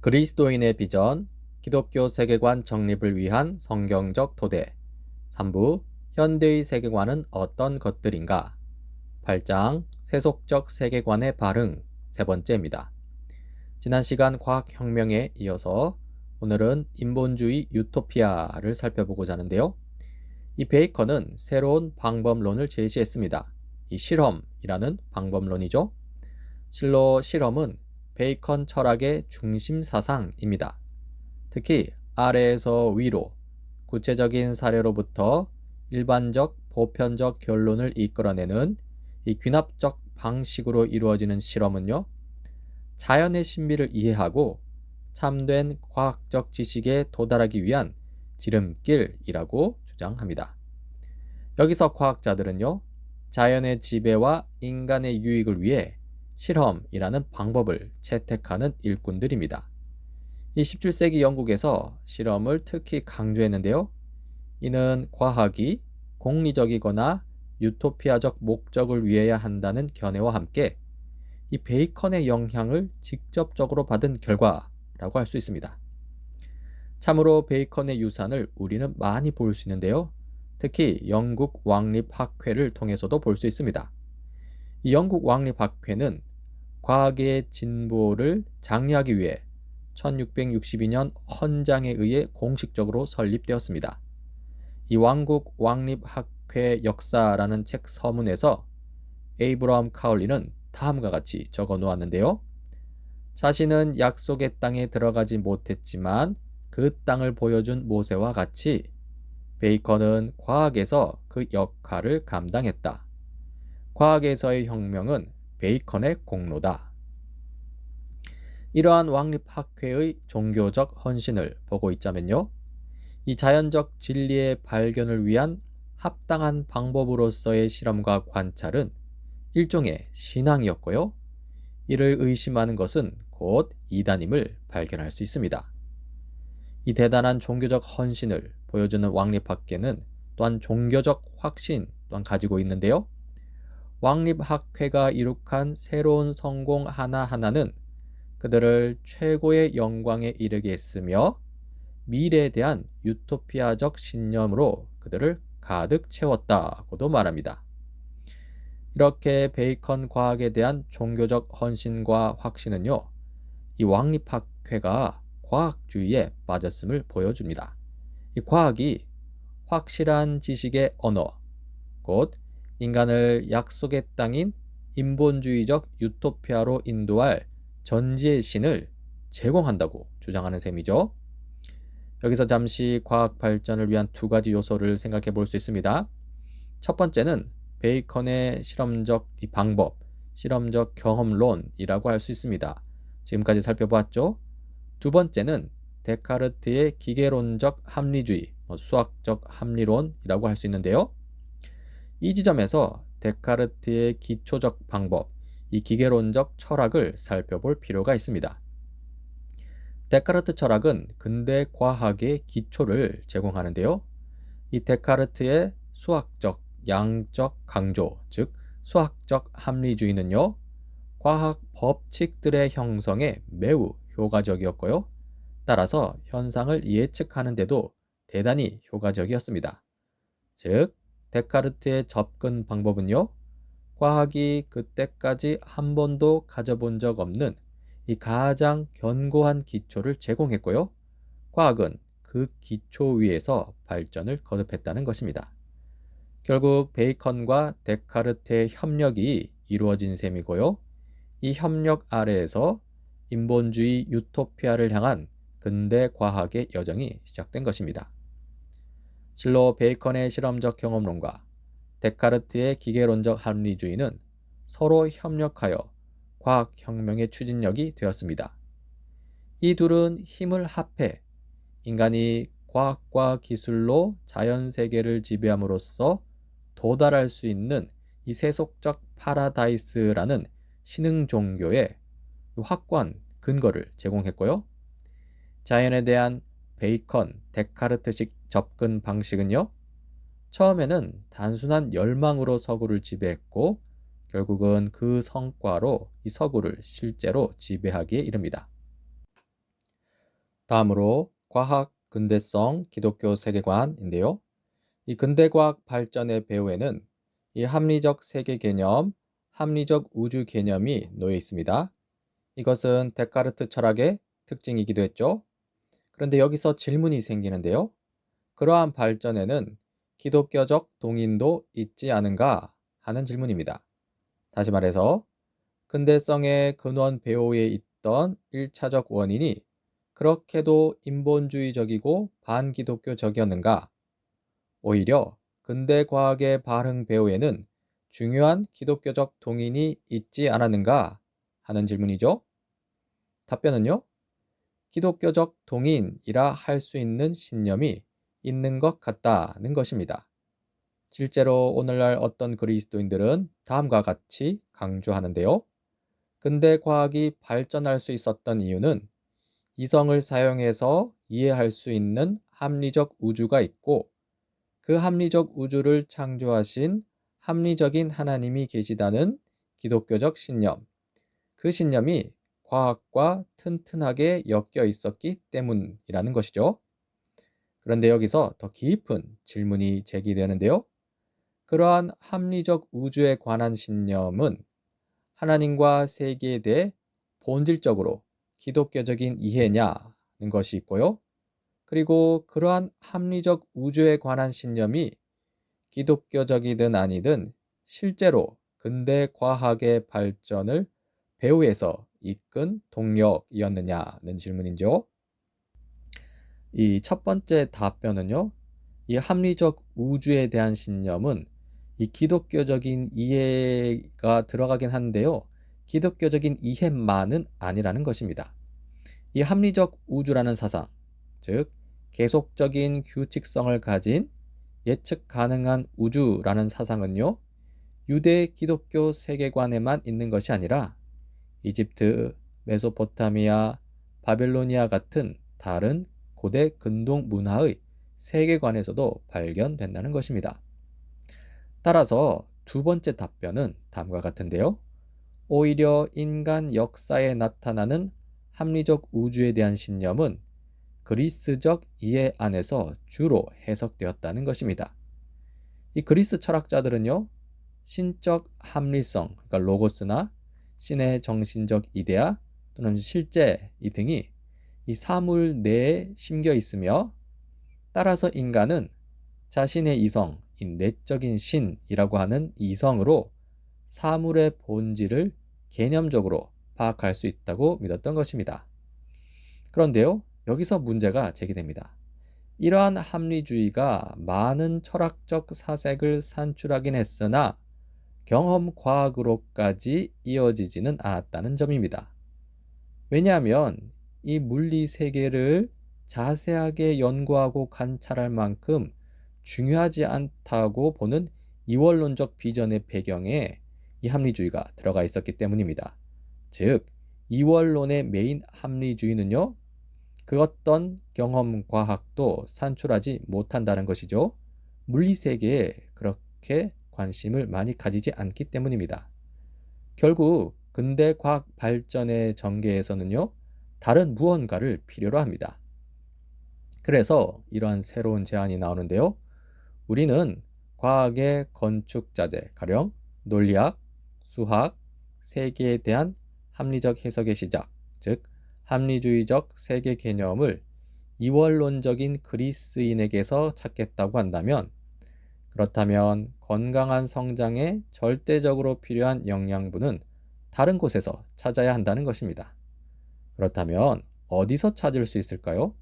그리스도인의 비전, 기독교 세계관 정립을 위한 성경적 토대. 3부, 현대의 세계관은 어떤 것들인가? 8장, 세속적 세계관의 발흥, 세 번째입니다. 지난 시간 과학혁명에 이어서 오늘은 인본주의 유토피아를 살펴보고자 하는데요. 이 베이컨은 새로운 방법론을 제시했습니다. 이 실험이라는 방법론이죠. 실로 실험은 베이컨 철학의 중심 사상입니다. 특히 아래에서 위로 구체적인 사례로부터 일반적 보편적 결론을 이끌어내는 이 귀납적 방식으로 이루어지는 실험은요. 자연의 신비를 이해하고 참된 과학적 지식에 도달하기 위한 지름길이라고 주장합니다. 여기서 과학자들은요. 자연의 지배와 인간의 유익을 위해 실험이라는 방법을 채택하는 일꾼들입니다. 이 17세기 영국에서 실험을 특히 강조했는데요. 이는 과학이 공리적이거나 유토피아적 목적을 위해야 한다는 견해와 함께 이 베이컨의 영향을 직접적으로 받은 결과라고 할 수 있습니다. 참으로 베이컨의 유산을 우리는 많이 볼 수 있는데요. 특히 영국 왕립학회를 통해서도 볼 수 있습니다. 이 영국 왕립학회는 과학의 진보를 장려하기 위해 1662년 헌장에 의해 공식적으로 설립되었습니다. 이 왕국 왕립학회 역사라는 책 서문에서 에이브러함 카울리는 다음과 같이 적어 놓았는데요. 자신은 약속의 땅에 들어가지 못했지만 그 땅을 보여준 모세와 같이 베이컨은 과학에서 그 역할을 감당했다. 과학에서의 혁명은 베이컨의 공로다. 이러한 왕립학회의 종교적 헌신을 보고 있자면요. 이 자연적 진리의 발견을 위한 합당한 방법으로서의 실험과 관찰은 일종의 신앙이었고요. 이를 의심하는 것은 곧 이단임을 발견할 수 있습니다. 이 대단한 종교적 헌신을 보여주는 왕립학계는 또한 종교적 확신 또한 가지고 있는데요. 왕립학회가 이룩한 새로운 성공 하나하나는 그들을 최고의 영광에 이르게 했으며 미래에 대한 유토피아적 신념으로 그들을 가득 채웠다고도 말합니다. 이렇게 베이컨 과학에 대한 종교적 헌신과 확신은요, 이 왕립학회가 과학주의에 빠졌음을 보여줍니다. 이 과학이 확실한 지식의 언어, 곧 인간을 약속의 땅인 인본주의적 유토피아로 인도할 전지의 신을 제공한다고 주장하는 셈이죠. 여기서 잠시 과학 발전을 위한 두 가지 요소를 생각해 볼 수 있습니다. 첫 번째는 베이컨의 실험적 방법, 실험적 경험론이라고 할 수 있습니다. 지금까지 살펴보았죠. 두 번째는 데카르트의 기계론적 합리주의, 뭐 수학적 합리론이라고 할 수 있는데요. 이 지점에서 데카르트의 기초적 방법, 이 기계론적 철학을 살펴볼 필요가 있습니다. 데카르트 철학은 근대 과학의 기초를 제공하는데요. 이 데카르트의 수학적, 양적 강조, 즉 수학적 합리주의는요. 과학 법칙들의 형성에 매우 효과적이었고요. 따라서 현상을 예측하는 데도 대단히 효과적이었습니다. 즉, 데카르트의 접근 방법은요. 과학이 그때까지 한 번도 가져본 적 없는 이 가장 견고한 기초를 제공했고요. 과학은 그 기초 위에서 발전을 거듭했다는 것입니다. 결국 베이컨과 데카르트의 협력이 이루어진 셈이고요. 이 협력 아래에서 인본주의 유토피아를 향한 근대 과학의 여정이 시작된 것입니다. 실로 베이컨의 실험적 경험론과 데카르트의 기계론적 합리주의는 서로 협력하여 과학혁명의 추진력이 되었습니다. 이 둘은 힘을 합해 인간이 과학과 기술로 자연 세계를 지배함으로써 도달할 수 있는 이 세속적 파라다이스라는 신흥 종교의 확고한 근거를 제공했고요. 자연에 대한 베이컨, 데카르트식 접근 방식은요. 처음에는 단순한 열망으로 서구를 지배했고 결국은 그 성과로 이 서구를 실제로 지배하기에 이릅니다. 다음으로 과학 근대성 기독교 세계관인데요. 이 근대과학 발전의 배후에는 이 합리적 세계 개념, 합리적 우주 개념이 놓여 있습니다. 이것은 데카르트 철학의 특징이기도 했죠. 그런데 여기서 질문이 생기는데요. 그러한 발전에는 기독교적 동인도 있지 않은가 하는 질문입니다. 다시 말해서 근대성의 근원 배후에 있던 1차적 원인이 그렇게도 인본주의적이고 반기독교적이었는가? 오히려 근대 과학의 발흥 배후에는 중요한 기독교적 동인이 있지 않았는가 하는 질문이죠. 답변은요. 기독교적 동인이라 할 수 있는 신념이 있는 것 같다는 것입니다. 실제로 오늘날 어떤 그리스도인들은 다음과 같이 강조하는데요. 근대 과학이 발전할 수 있었던 이유는 이성을 사용해서 이해할 수 있는 합리적 우주가 있고 그 합리적 우주를 창조하신 합리적인 하나님이 계시다는 기독교적 신념. 그 신념이 과학과 튼튼하게 엮여 있었기 때문이라는 것이죠. 그런데 여기서 더 깊은 질문이 제기되는데요. 그러한 합리적 우주에 관한 신념은 하나님과 세계에 대해 본질적으로 기독교적인 이해냐는 것이 있고요. 그리고 그러한 합리적 우주에 관한 신념이 기독교적이든 아니든 실제로 근대 과학의 발전을 배후에서 이끈 동력이었느냐는 질문이죠. 이 첫 번째 답변은요. 이 합리적 우주에 대한 신념은 이 기독교적인 이해가 들어가긴 한데요. 기독교적인 이해만은 아니라는 것입니다. 이 합리적 우주라는 사상, 즉 계속적인 규칙성을 가진 예측 가능한 우주라는 사상은요. 유대 기독교 세계관에만 있는 것이 아니라 이집트, 메소포타미아, 바벨로니아 같은 다른 고대 근동 문화의 세계관에서도 발견된다는 것입니다. 따라서 두 번째 답변은 다음과 같은데요. 오히려 인간 역사에 나타나는 합리적 우주에 대한 신념은 그리스적 이해 안에서 주로 해석되었다는 것입니다. 이 그리스 철학자들은요, 신적 합리성, 그러니까 로고스나 신의 정신적 이데아 또는 실제 이 등이 이 사물 내에 심겨 있으며 따라서 인간은 자신의 이성, 이 내적인 신이라고 하는 이성으로 사물의 본질을 개념적으로 파악할 수 있다고 믿었던 것입니다. 그런데요, 여기서 문제가 제기됩니다. 이러한 합리주의가 많은 철학적 사색을 산출하긴 했으나 경험 과학으로까지 이어지지는 않았다는 점입니다. 왜냐하면 이 물리 세계를 자세하게 연구하고 관찰할 만큼 중요하지 않다고 보는 이원론적 비전의 배경에 이 합리주의가 들어가 있었기 때문입니다. 즉, 이원론의 메인 합리주의는요, 그 어떤 경험 과학도 산출하지 못한다는 것이죠. 물리 세계에 그렇게 관심을 많이 가지지 않기 때문입니다. 결국 근대 과학 발전의 전개에서는요, 다른 무언가를 필요로 합니다. 그래서 이러한 새로운 제안이 나오는데요. 우리는 과학의 건축 자재, 가령 논리학, 수학, 세계에 대한 합리적 해석의 시작, 즉 합리주의적 세계 개념을 이원론적인 그리스인에게서 찾겠다고 한다면 그렇다면 건강한 성장에 절대적으로 필요한 영양분은 다른 곳에서 찾아야 한다는 것입니다. 그렇다면 어디서 찾을 수 있을까요?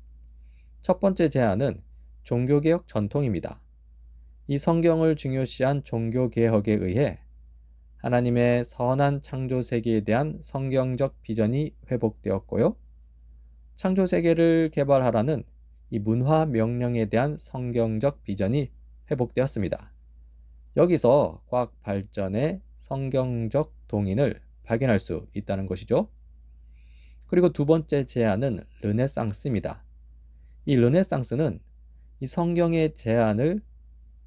첫 번째 제안은 종교개혁 전통입니다. 이 성경을 중요시한 종교개혁에 의해 하나님의 선한 창조 세계에 대한 성경적 비전이 회복되었고요. 창조 세계를 개발하라는 이 문화 명령에 대한 성경적 비전이 회복되었습니다. 여기서 과학 발전의 성경적 동인을 발견할 수 있다는 것이죠. 그리고 두 번째 제안은 르네상스입니다. 이 르네상스는 이 성경의 제안을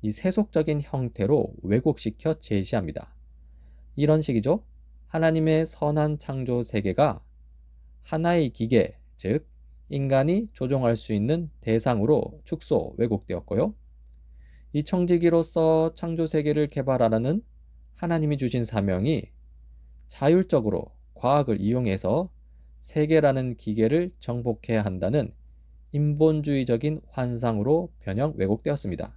이 세속적인 형태로 왜곡시켜 제시합니다. 이런 식이죠. 하나님의 선한 창조 세계가 하나의 기계, 즉 인간이 조종할 수 있는 대상으로 축소, 왜곡되었고요. 이 청지기로서 창조 세계를 개발하라는 하나님이 주신 사명이 자율적으로 과학을 이용해서 세계라는 기계를 정복해야 한다는 인본주의적인 환상으로 변형 왜곡되었습니다.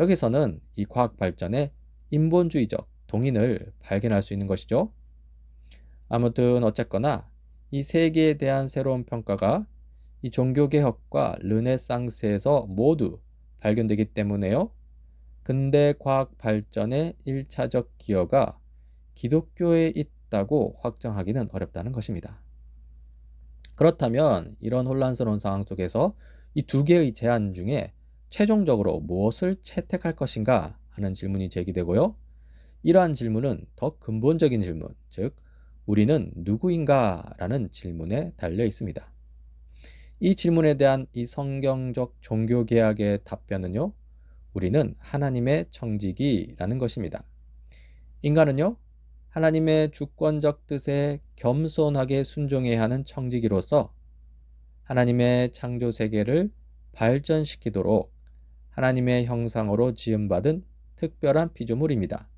여기서는 이 과학 발전의 인본주의적 동인을 발견할 수 있는 것이죠. 아무튼 어쨌거나 이 세계에 대한 새로운 평가가 이 종교개혁과 르네상스에서 모두 발견되기 때문에요. 근대 과학 발전의 1차적 기여가 기독교에 있다고 확정하기는 어렵다는 것입니다. 그렇다면 이런 혼란스러운 상황 속에서 이 두 개의 제안 중에 최종적으로 무엇을 채택할 것인가 하는 질문이 제기되고요. 이러한 질문은 더 근본적인 질문, 즉 우리는 누구인가? 라는 질문에 달려 있습니다. 이 질문에 대한 이 성경적 종교 개혁의 답변은요. 우리는 하나님의 청지기라는 것입니다. 인간은요. 하나님의 주권적 뜻에 겸손하게 순종해야 하는 청지기로서 하나님의 창조 세계를 발전시키도록 하나님의 형상으로 지음받은 특별한 피조물입니다.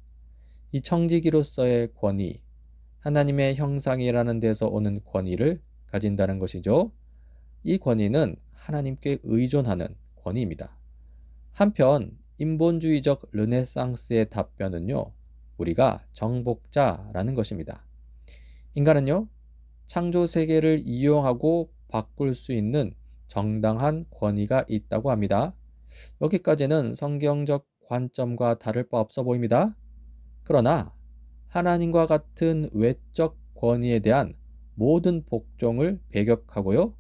이 청지기로서의 권위, 하나님의 형상이라는 데서 오는 권위를 가진다는 것이죠. 이 권위는 하나님께 의존하는 권위입니다. 한편 인본주의적 르네상스의 답변은요. 우리가 정복자라는 것입니다. 인간은요. 창조 세계를 이용하고 바꿀 수 있는 정당한 권위가 있다고 합니다. 여기까지는 성경적 관점과 다를 바 없어 보입니다. 그러나 하나님과 같은 외적 권위에 대한 모든 복종을 배격하고요.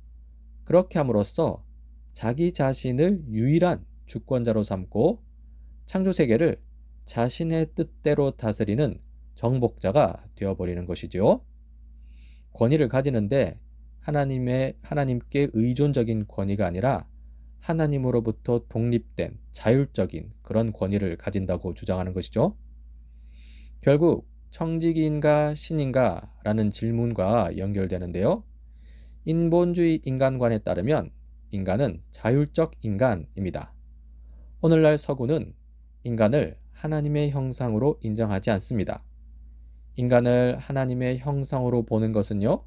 그렇게 함으로써 자기 자신을 유일한 주권자로 삼고 창조 세계를 자신의 뜻대로 다스리는 정복자가 되어버리는 것이지요. 권위를 가지는데 하나님의 하나님께 의존적인 권위가 아니라 하나님으로부터 독립된 자율적인 그런 권위를 가진다고 주장하는 것이죠. 결국 청지기인가 신인가 라는 질문과 연결되는데요. 인본주의 인간관에 따르면 인간은 자율적 인간입니다. 오늘날 서구는 인간을 하나님의 형상으로 인정하지 않습니다. 인간을 하나님의 형상으로 보는 것은요,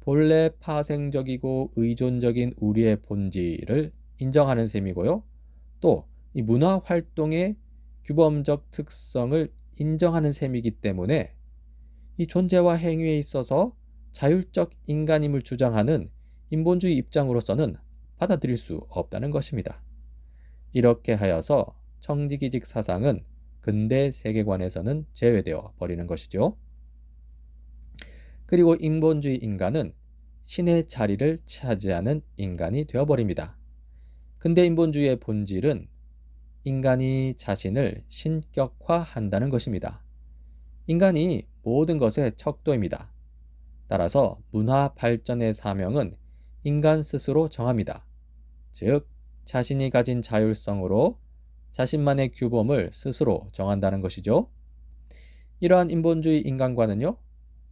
본래 파생적이고 의존적인 우리의 본질을 인정하는 셈이고요. 또 이 문화 활동의 규범적 특성을 인정하는 셈이기 때문에 이 존재와 행위에 있어서 자율적 인간임을 주장하는 인본주의 입장으로서는 받아들일 수 없다는 것입니다. 이렇게 하여서 청지기직 사상은 근대 세계관에서는 제외되어 버리는 것이죠. 그리고 인본주의 인간은 신의 자리를 차지하는 인간이 되어버립니다. 근대 인본주의의 본질은 인간이 자신을 신격화한다는 것입니다. 인간이 모든 것의 척도입니다. 따라서 문화 발전의 사명은 인간 스스로 정합니다. 즉, 자신이 가진 자율성으로 자신만의 규범을 스스로 정한다는 것이죠. 이러한 인본주의 인간관은요,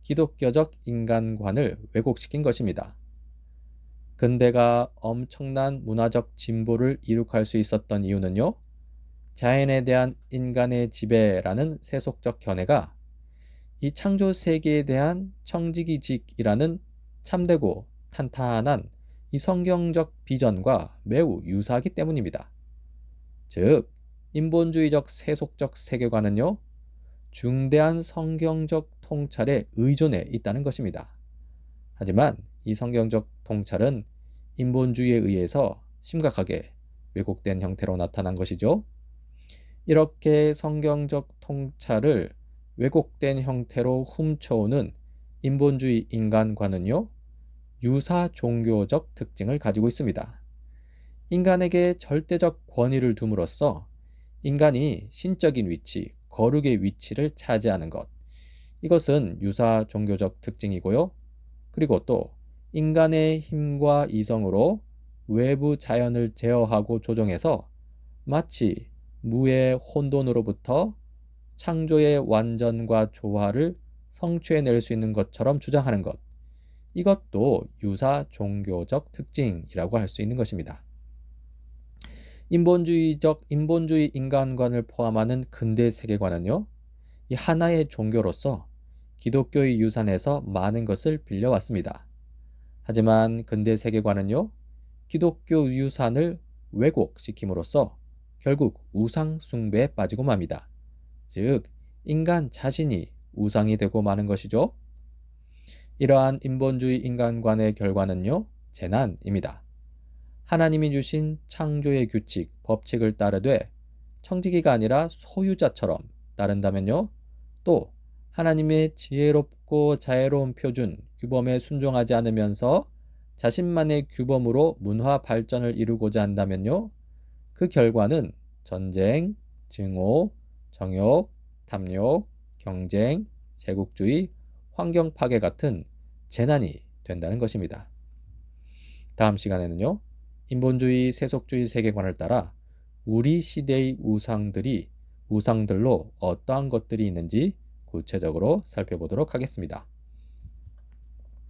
기독교적 인간관을 왜곡시킨 것입니다. 근대가 엄청난 문화적 진보를 이룩할 수 있었던 이유는요, 자연에 대한 인간의 지배라는 세속적 견해가 이 창조 세계에 대한 청지기직이라는 참되고 탄탄한 이 성경적 비전과 매우 유사하기 때문입니다. 즉, 인본주의적 세속적 세계관은요, 중대한 성경적 통찰에 의존해 있다는 것입니다. 하지만 이 성경적 통찰은 인본주의에 의해서 심각하게 왜곡된 형태로 나타난 것이죠. 이렇게 성경적 통찰을 왜곡된 형태로 훔쳐오는 인본주의 인간관은요, 유사 종교적 특징을 가지고 있습니다. 인간에게 절대적 권위를 둠으로써 인간이 신적인 위치, 거룩의 위치를 차지하는 것. 이것은 유사 종교적 특징이고요. 그리고 또 인간의 힘과 이성으로 외부 자연을 제어하고 조정해서 마치 무의 혼돈으로부터 창조의 완전과 조화를 성취해낼 수 있는 것처럼 주장하는 것. 이것도 유사 종교적 특징이라고 할 수 있는 것입니다. 인본주의적 인본주의 인간관을 포함하는 근대 세계관은요. 이 하나의 종교로서 기독교의 유산에서 많은 것을 빌려왔습니다. 하지만 근대 세계관은요. 기독교 유산을 왜곡시킴으로써 결국 우상 숭배에 빠지고 맙니다. 즉 인간 자신이 우상이 되고 마는 것이죠. 이러한 인본주의 인간관의 결과는요. 재난입니다. 하나님이 주신 창조의 규칙, 법칙을 따르되 청지기가 아니라 소유자처럼 따른다면요. 또 하나님의 지혜롭고 자애로운 표준, 규범에 순종하지 않으면서 자신만의 규범으로 문화 발전을 이루고자 한다면요. 그 결과는 전쟁, 증오, 정욕, 탐욕, 경쟁, 제국주의, 환경 파괴 같은 재난이 된다는 것입니다. 다음 시간에는요. 인본주의, 세속주의 세계관을 따라 우리 시대의 우상들이 우상들로 어떠한 것들이 있는지 구체적으로 살펴보도록 하겠습니다.